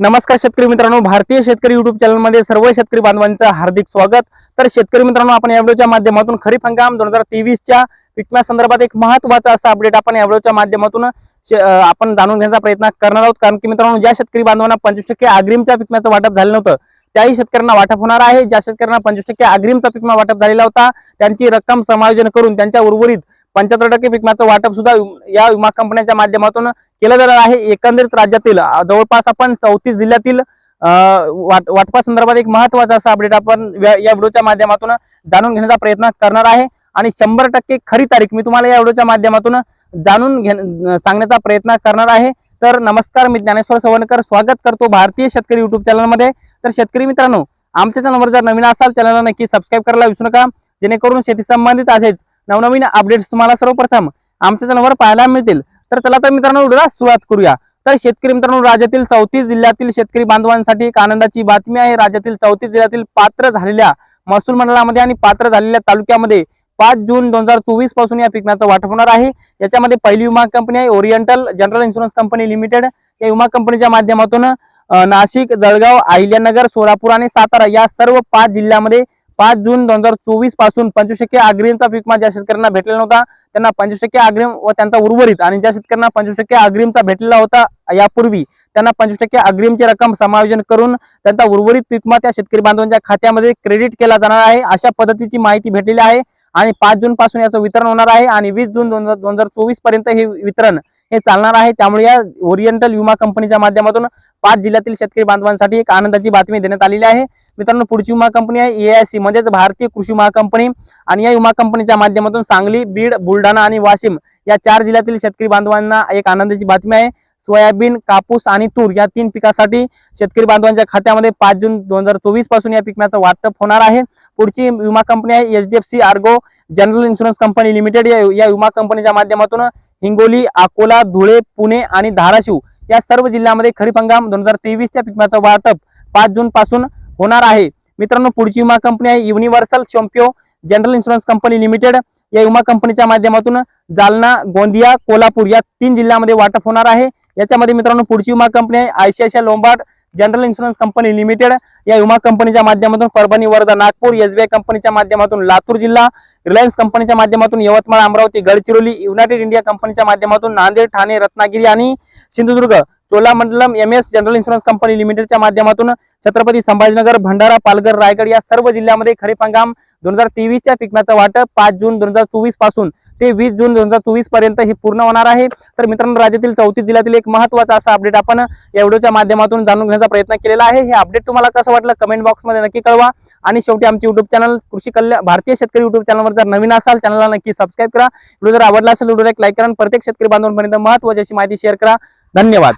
नमस्कार शेतकरी मित्रांनो भारतीय शेतकरी युट्यूब चॅनलमध्ये सर्व शेतकरी बांधवांचं हार्दिक स्वागत. तर शेतकरी मित्रांनो आपण या व्हिडिओच्या माध्यमातून खरीप हंगाम दोन हजार तेवीसच्या पिकण्यासंदर्भात एक महत्त्वाचा असा अपडेट आपण या व्हिडिओच्या माध्यमातून आपण जाणून घेण्याचा प्रयत्न करणार आहोत. कारण की मित्रांनो ज्या शेतकरी बांधवांना पंचवीस टक्के अग्रिमच्या पिकण्याचं वाटप झालं नव्हतं त्याही शेतकऱ्यांना वाटप होणार आहे. ज्या शेतकऱ्यांना पंचवीस टक्के अग्रिमचा पिकमा वाटप झालेला होता त्यांची रक्कम समायोजन करून त्यांच्या उर्वरित पंच्याहत्तर टक्के पिकम्याचं वाटप सुद्धा या विमा कंपन्यांच्या माध्यमातून केलं जाणार आहे. एकंदरीत राज्यातील जवळपास आपण चौतीस जिल्ह्यातील वाट वाटपासंदर्भात एक महत्त्वाचा असा अपडेट आपण या या व्हिडिओच्या माध्यमातून जाणून घेण्याचा प्रयत्न करणार आहे. आणि शंभर टक्के खरी तारीख मी तुम्हाला या व्हिडिओच्या माध्यमातून जाणून घे सांगण्याचा प्रयत्न करणार आहे. तर नमस्कार मी ज्ञानेश्वर सवणकर स्वागत करतो भारतीय शेतकरी युट्यूब चॅनलमध्ये तर शेतकरी मित्रांनो आमच्या चॅनलवर जर नवीन असाल चॅनलला नक्की सबस्क्राईब करायला विसरू नका. जेणेकरून शेती संबंधित असेच नवनवीन अपडेट्स तुम्हाला सर्वप्रथम आमच्या चॅनलवर पाहायला मिळतील. तर चला तर मित्रांनो व्हिडिओला सुरुवात करूया. तर शेतकरी मित्रांनो राज्यातील चौतीस जिल्ह्यातील शेतकरी बांधवांसाठी एक आनंदाची बातमी आहे. राज्यातील चौतीस जिल्ह्यातील पात्र झालेल्या महसूल मंडळामध्ये आणि पात्र झालेल्या तालुक्यामध्ये पाच जून दोन हजार चोवीसपासून या पिकण्याचं वाटप होणार आहे. याच्यामध्ये पहिली विमा कंपनी आहे Oriental general insurance company limited. या विमा कंपनीच्या माध्यमातून नाशिक जळगाव अहिल्यानगर सोलापूर आणि सातारा या सर्व पाच जिल्ह्यामध्ये पाच जून दोन हजार चोवीसपासून पंचवीस टक्के अग्रिमचा पिकमा ज्या शेतकऱ्यांना भेटलेला नव्हता त्यांना पंचवीस टक्के अग्रिम व त्यांचा उर्वरित. आणि ज्या शेतकऱ्यांना पंचवीस टक्के अग्रिमचा भेटलेला होता यापूर्वी त्यांना पंचवीस टक्के अग्रिमची रक्कम समायोजन करून त्यांचा उर्वरित पीकमा त्या शेतकरी बांधवांच्या खात्यामध्ये क्रेडिट केला जाणार आहे. अशा पद्धतीची माहिती भेटलेली आहे आणि पाच जून पासून याचं वितरण होणार आहे आणि वीस जून दोन दोन हजार चोवीसपर्यंत हे वितरण हे चालणार आहे. त्यामुळे या ओरिएंटल विमा कंपनीच्या माध्यमातून पाच जिल्ह्यातील शेतकरी बांधवांसाठी एक आनंदाची बातमी देण्यात आलेली आहे. मित्रांनो पुढची विमा कंपनी आहे एआयसी म्हणजेच भारतीय कृषी विमा कंपनी आणि या विमा कंपनीच्या माध्यमातून सांगली बीड बुलढाणा आणि वाशिम या चार जिल्ह्यातील शेतकरी बांधवांना एक आनंदाची बातमी आहे. सोयाबीन कापूस आणि तूर या तीन पिकासाठी शेतकरी बांधवांच्या खात्यामध्ये पाच जून दोन हजार चोवीसपासून या पिकण्याचं वाटप होणार आहे. पुढची विमा कंपनी आहे H D F C Ergo general insurance company limited. या विमा कंपनीच्या माध्यमातून हिंगोली अकोला धुळे पुणे आणि धाराशिव या सर्व जिल्ह्यामध्ये खरीप हंगाम दोन हजार तेवीसच्या पिकण्याचं वाटप पाच जून पासून होणार आहे. मित्रांनो पुढची विमा कंपनी आहे Universal Sompo general insurance company limited. या विमा कंपनीच्या माध्यमातून जालना गोंदिया कोल्हापूर या तीन जिल्ह्यामध्ये वाटप होणार आहे. याच्यामध्ये मित्रांनो पुढची विमा कंपनी आहे ICICI Lombard general insurance company limited. या विमा कंपनीच्या माध्यमातून परभणी वर्धा नागपूर एसबीआय कंपनीच्या माध्यमातून लातूर जिल्हा रिलायन्स कंपनीच्या माध्यमातून यवतमाळ अमरावती गडचिरोली युनायटेड इंडिया कंपनीच्या माध्यमातून नांदेड ठाणे रत्नागिरी आणि Sindhudurg Cholamandalam M S general insurance company लिमिटेडच्या माध्यमातून छत्रपती संभाजीनगर भंडारा पालघर रायगड या सर्व जिल्ह्यामध्ये खरीप हंगाम दोन हजार तेवीसच्या पिकण्याचं वाटप पाच जून दोन हजार चोवीसपासून ते वीस जून दोन हजार चोवीसपर्यंत हे पूर्ण होणार आहे. तर मित्रांनो राज्यातील चौतीस जिल्ह्यातील एक महत्त्वाचा असा अपडेट आपण या व्हिडिओच्या माध्यमातून जाणून घेण्याचा प्रयत्न केलेला आहे. हे अपडेट तुम्हाला कसं वाटलं? कमेंट बॉक्समध्ये नक्की कळवा. आणि शेवटी आमची युट्यूब चॅनल कृषी कल्याण भारतीय शेतकरी युट्यूब चॅनल चॅनलवर जर नवीन असाल चॅनलला नक्की सबस्क्राईब करा. व्हिडिओ जर आवडला असेल व्हिडिओला एक लाईक करा आणि प्रत्येक शेतकरी बांधवांपर्यंत महत्वाची अशी माहिती शेअर करा. धन्यवाद.